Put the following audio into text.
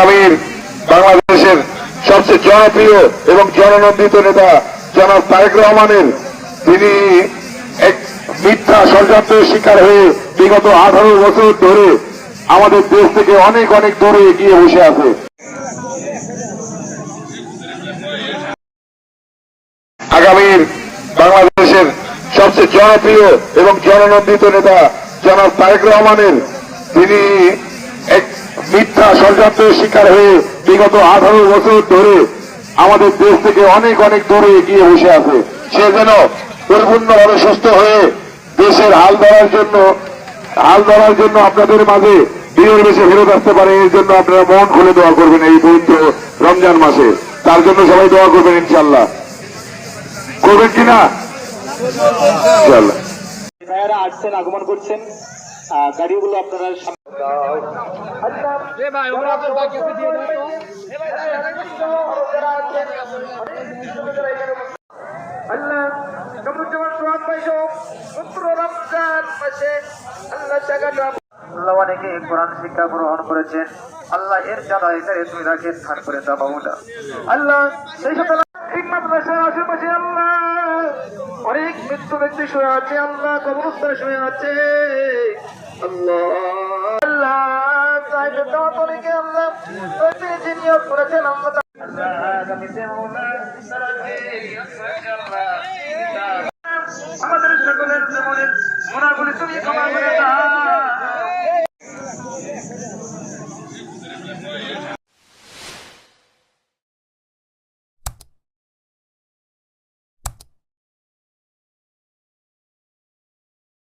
আগামীর বাংলাদেশের সবচেয়ে জনপ্রিয় এবং জননন্দিত নেতা জনাব তারেক রহমানের। তিনি এক মিথ্যা ষড়যন্ত্রের শিকার হয়ে বিগত আঠারো বছর ধরে আমাদের দেশ থেকে অনেক অনেক দূরে এগিয়ে বসে আছে। আগামীর বাংলাদেশের সবচেয়ে জনপ্রিয় এবং জননন্দিত নেতা জনাব তারেক রহমানের। তিনি এক মিথ্যা ষড়যন্ত্রের শিকার হয়ে বিগত আঠারো বছর ধরে আমাদের দেশ থেকে অনেক অনেক দূরে এগিয়ে বসে আছে। সে যেন পরিপূর্ণভাবে সুস্থ হয়ে দেশের হাল ধরার জন্য হাল ধরার জন্য আপনাদের মাঝে দিনের বেশি ফেরত আসতে পারে এর জন্য আপনারা মন খুলে দোয়া করবেন এই পবিত্র রমজান মাসে। তার জন্য সবাই দোয়া করবেন ইনশাল্লাহ করবেন কিনা ইনশাল্লাহ ভাইয়ারা আসছেন আগমন করছেন। গাড়িগুলো আপনারা সোহাগ ভাই পুত্র রমজান মাসে আল্লাহ জায়গাটা আল্লাহ অনেকে কোরআন শিক্ষা গ্রহণ করেছেন। আল্লাহ এর যারা এখানে তুমি রাখে স্থান করে দাও বাবুটা আল্লাহ সেই সাথে মাদ্রাসার আশেপাশে আল্লাহ। অনেক মৃত্যু ব্যক্তি শুয়ে আছে আল্লাহ কবরস্থানে শুয়ে আছে। আল্লাহ প্রতিনিধি নিয়োগ করেছেন আল্লাহ আমাদের সকলের জীবনের গুণাগুলি তুমি ক্ষমা করে